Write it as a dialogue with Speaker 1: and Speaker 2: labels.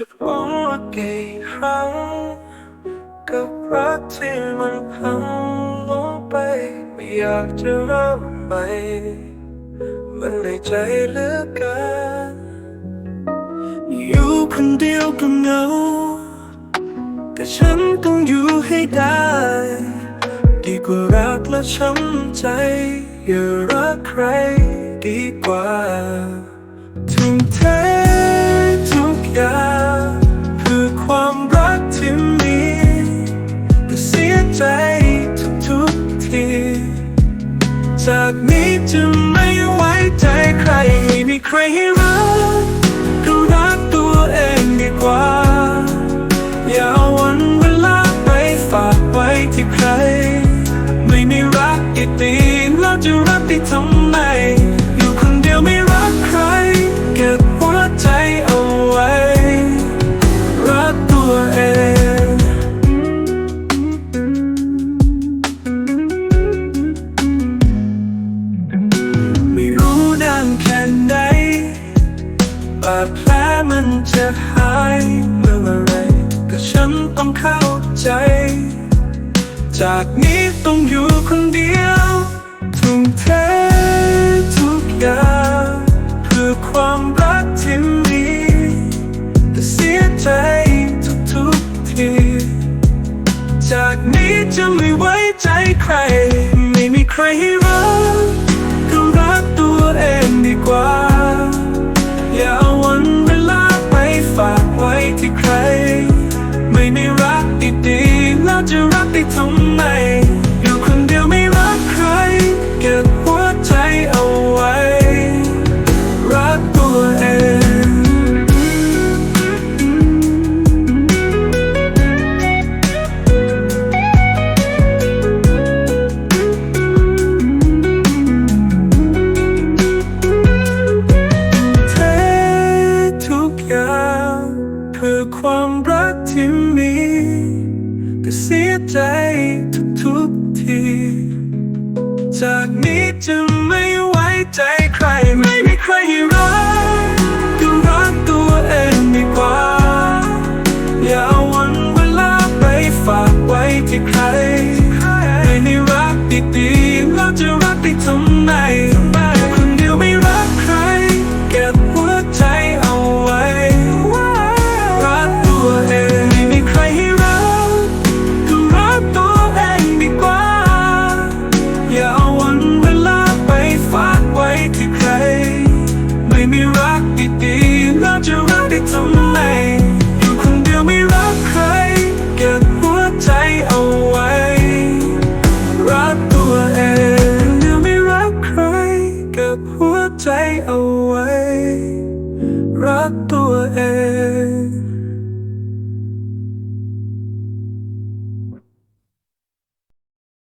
Speaker 1: กับว่ากี่ครั้งกับรักที่มันพังลงไป ไม่อยากจะเริ่มใหม่มันในใจเหลือเกินอยู่คนเดียวก็เหงา แต่ฉันต้องอยู่ให้ได้ ดีกว่ารักและช้ำใจ อย่ารักใครดีกว่า จากนี้จะไม่ไว้ใจใครไม่มีใครให้รักก็รักตัวเองดีกว่า อย่าเอาวันเวลาไปฝากไว้ที่ใคร ไม่มีรักดีๆแล้วจะรักได้ทำไม นแค่ไหนบาดแผลมันจะหายเมื่อไรแต่ฉันต้องเข้าใจ จากนี้ต้องอยู่คนเดียวทุ่มเททุกอย่างเพื่อความรักที่มีแต่เสียใจทุกๆที จากนี้จะไม่ไว้ใจใคร ไม่มีใครให้ จะรักได้ทำไม อยู่คนเดียวไม่รักใคร เก็บหัวใจเอาไว้ รักตัวเอง เททุกอย่างเพื่อความ เสียใจทุกๆที จากนี้จะไม่ไว้ใจใครไม่มีใครให้รักก็รักตัวเองดีกว่า อย่าเอาวันเวลาไปฝากไว้ที่ใครไม่ได้รักดีๆแล้วจะรักได้ทำไม ใจเอาไว้ รักตัวเอง